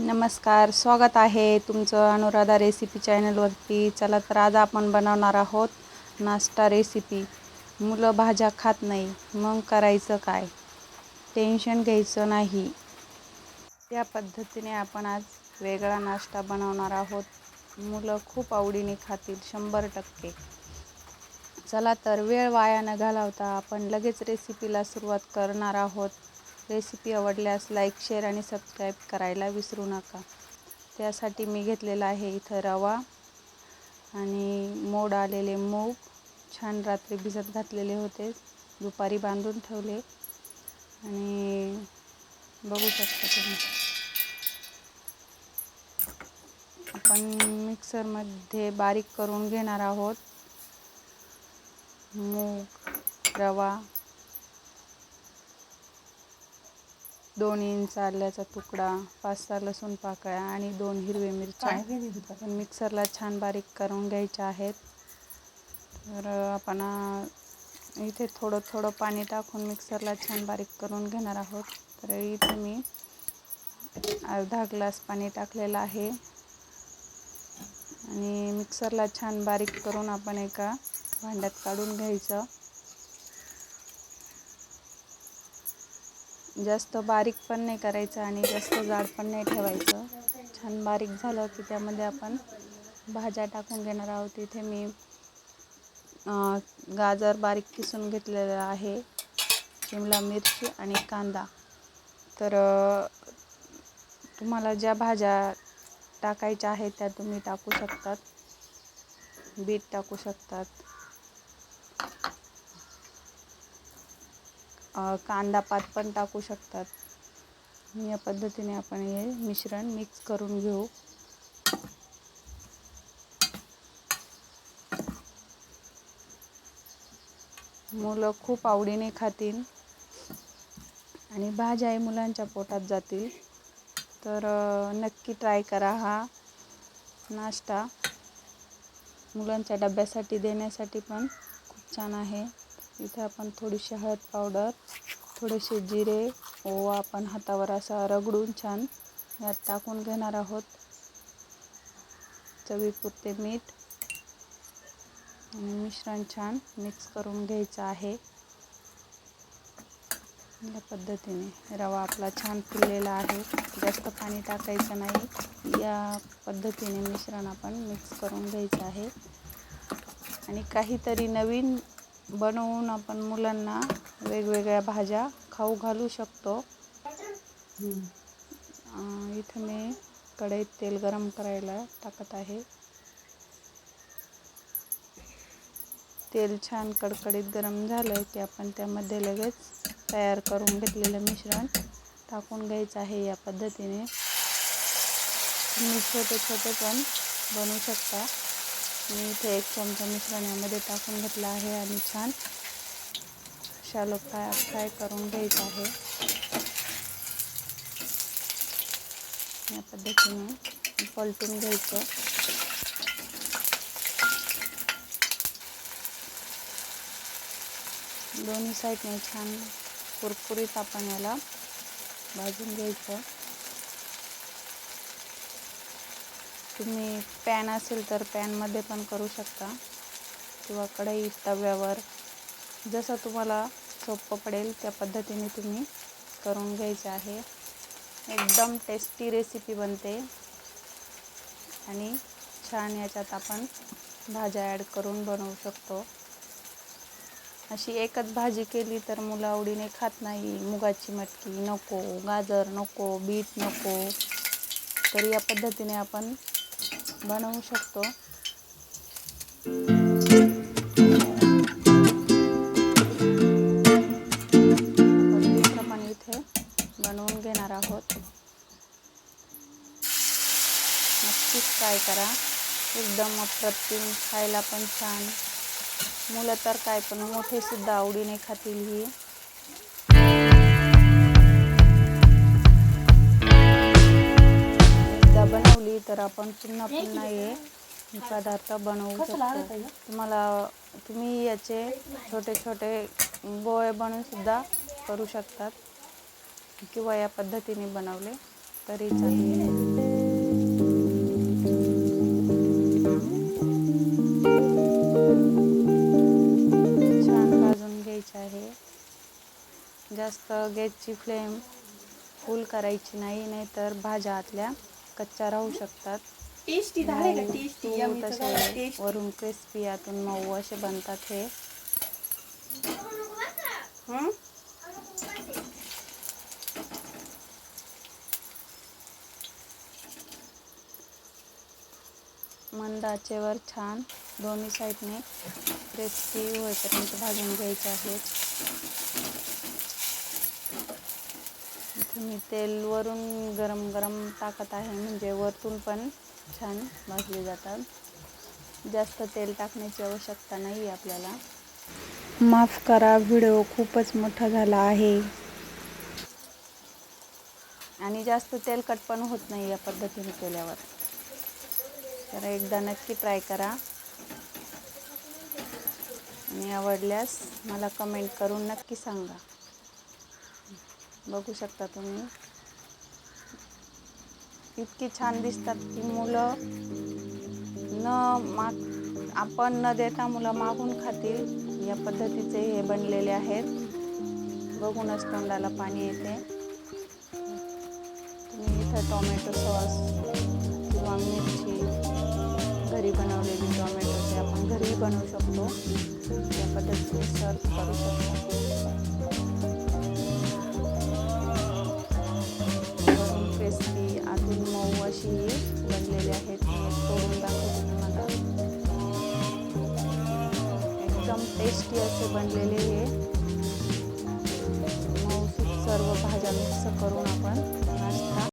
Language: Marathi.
नमस्कार स्वागत आहे तुमचं अनुराधा रेसिपी चॅनलवरती चला तर आज आपण बनवणार आहोत नाश्ता रेसिपी मुलं भाज्या खात नाही मग करायचं काय? टेन्शन घ्यायचं नाही. त्या पद्धतीने आपण आज वेगळा नाश्ता बनवणार आहोत. मुलं खूप आवडीने खातील शंभर टक्के. चला तर वेळ वाया न घालवता आपण लगेच रेसिपीला सुरुवात करणार आहोत. रेसिपी आवडल्यास लाईक शेअर आणि सबस्क्राईब करायला विसरू नका. त्यासाठी मी घेतलेला आहे इथं रवा आणि मोड आलेले मूग. छान रात्री भिजत घातलेले होते. दुपारी बांधून ठेवले. आणि बघू शकता तुम्ही. आपण मिक्सरमध्ये बारीक करून घेणार आहोत. मूग रवा दोन इंच आल्याचा तुकडा पाच सहा लसूण पाकळ्या आणि दोन हिरवे मिरच्या. मिक्सरला छान बारीक करून घ्यायच्या आहेत. तर आपण इथे थोडं थोडं पाणी टाकून मिक्सरला छान बारीक करून घेणार आहोत. तर इथे मी अर्धा ग्लास पाणी टाकलेलं आहे. आणि मिक्सरला छान बारीक करून आपण एका भांड्यात काढून घ्यायचं. जास्त बारीक पण नाही करायचं आणि जास्त जाड पण नाही ठेवायचं. छान बारीक झालं की त्यामध्ये आपण भाज्या टाकून घेणार आहोत. इथे मी गाजर बारीक किसून घेतलेलं आहे. शिमला मिरची आणि कांदा. तर तुम्हाला ज्या भाज्या टाकायच्या आहेत त्या तुम्ही टाकू शकतात. बीट टाकू शकतात. कांदा पात पण टाकू शकतात. या पद्धतीने आपण हे मिश्रण मिक्स करून घेऊ. मुलं खूप आवडीने खातील आणि भाज्याही मुलांच्या पोटात जातील. तर नक्की ट्राय करा हा नाश्ता. मुलांच्या डब्यासाठी देण्यासाठी पण खूप छान आहे. इथे आपण थोडीशी हळद पावडर थोडेसे जिरे ओवा आपण हातावर असा रगडून छान यात टाकून घेणार आहोत. चवीपुरते मीठ आणि मिश्रण छान मिक्स करून घ्यायचं आहे. या पद्धतीने रवा आपला छान फुललेला आहे. जास्त पाणी टाकायचं नाही. या पद्धतीने मिश्रण आपण मिक्स करून घ्यायचं आहे. आणि काहीतरी नवीन बनवून आपण मुलांना वेगवेगळ्या भाज्या खाऊ घालू शकतो. इथं मी कढईत तेल गरम करायला टाकत आहे. तेल छान कडकडीत गरम झालं की आपण त्यामध्ये लगेच तयार करून घेतलेलं मिश्रण टाकून घ्यायचं आहे या पद्धतीने. तुम्ही छोटे छोटे पण बनवू शकता. मी इथे एक चमचा मिश्रण यामध्ये टाकून घेतला आहे आणि छान शालो फ्राय फ्राय करून घ्यायचं आहे. या पद्धतीने पलटून घ्यायचं. दोन्ही साईडने छान कुरकुरीत आपण याला भाजून घ्यायचं. तुम्ही पॅन असेल तर पॅनमध्ये पण करू शकता. किंवा कढई तव्यावर. जसं तुम्हाला सोपं पडेल त्या पद्धतीने तुम्ही करून घ्यायचं आहे. एकदम टेस्टी रेसिपी बनते. आणि छान याच्यात आपण भाज्या ॲड करून बनवू शकतो. अशी एकच भाजी केली तर मुलं आवडीने खात नाही. मुगाची मटकी नको गाजर नको बीट नको. तर या पद्धतीने आपण बनवू शकतो. पण इथे बनवून घेणार आहोत. नक्कीच ट्राय करा. एकदम अप्रतिम खायला पण छान. मुलं तर काय पण मोठे सुद्धा आवडीने खातील ही. तर आपण पुन्हा पुन्हा हे पदार्थ बनवू शकतो. तुम्हाला तुम्ही याचे छोटे छोटे गोळे बनवून सुद्धा करू शकतात. किंवा या पद्धतीने बनवले घ्यायचे आहे. जास्त गॅसची फ्लेम फुल करायची नाही नाहीतर भाज्या आतल्या कच्च्या राहू शकतात. टेस्टी का? तसे टेस्ट वरून क्रिस्पी आतून मऊ असे बनतात हे. हं? मंद आचेवर छान दोन्ही साईडने क्रिस्पी होईपर्यंत भाजून घ्यायचे आहेत. इथं मी तेल वरून गरम गरम टाकत आहे म्हणजे वरतून पण छान भाजले जातात. जास्त तेल टाकण्याची आवश्यकता नाही आहे आपल्याला. माफ करा व्हिडिओ खूपच मोठा झाला आहे. आणि जास्त तेलकट पण होत नाही या पद्धतीने केल्यावर. तर एकदा नक्की ट्राय करा. आणि आवडल्यास मला कमेंट करून नक्की सांगा. बघू शकता तुम्ही. इतकी छान दिसतात की मुलं. न माग आपण न देता मुलं मागून खातील. या पद्धतीचे हे बनलेले आहेत. बघूनच तोंडाला पाणी येते. तुम्ही इथं टोमॅटो सॉस किंवा मिरची घरी बनवलेली टोमॅटोचे आपण घरी बनवू शकतो. या पद्धतीने सर्व करू शकतो. टेस्टी असे बनलेले हे. सर्व भाज्या मिक्स करून आपण